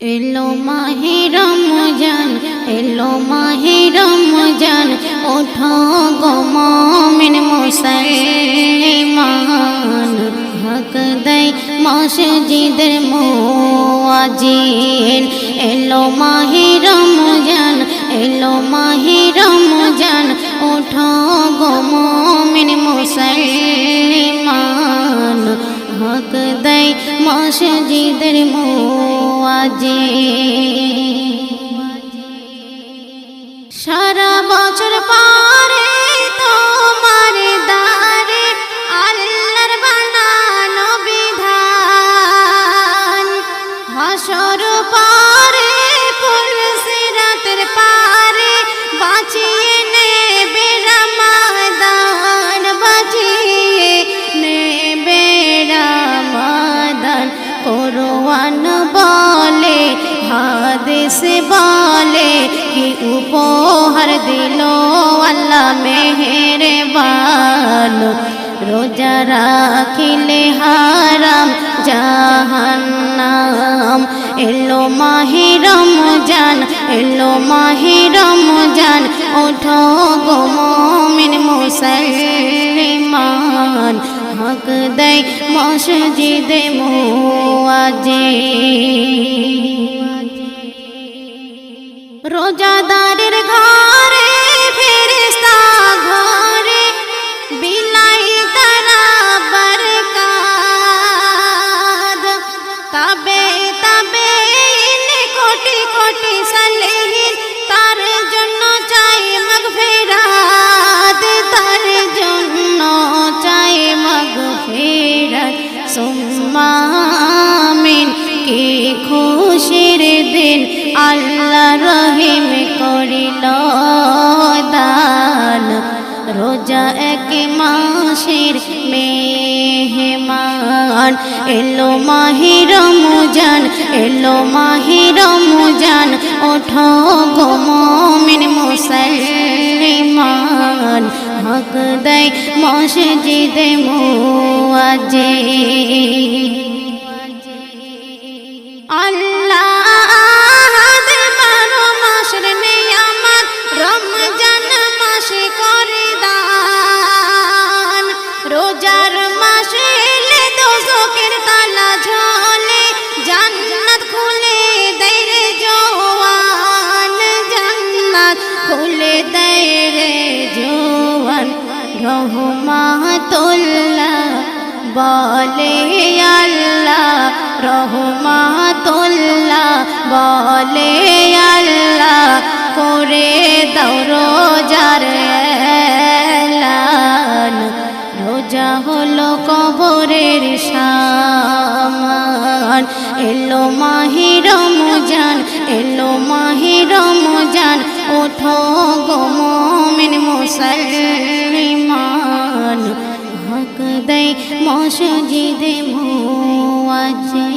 এলো মাহে রমজান, এলো মাহে রমজান, ওঠো গো মমিন মুসলমান। হক দেয় মসজিদের মুয়াজিন এলো মাহে রমজান, এলো মাহে রমজান, ওঠো হক দেয় মসজিদের মুয়াজে সারা হাদিস বলে, কি উপহার দিল আল্লাহ মেহেরবান। রোজা রাখিলে হারাম জাহান্নাম। এলো মাহে রমজান, এলো মাহে রমজান, ওঠো গো মমিন মুসলমান। হক দেয় মসজিদে মুয়াজে রোজাদারের ঘরে রোজা এক মাসের মেহমান। এলো মাহির মুজান এলো মাহির মুজান ওঠো গো মুসলমান। হক দেয় মসজিদে মুয়াজে বলে আল্লাহ বলে আল্লাহ করে দাও রোজার হলো কবরের এলো মাহির মুজান এলো মাহির দেয় মসজিদে মুয়াজে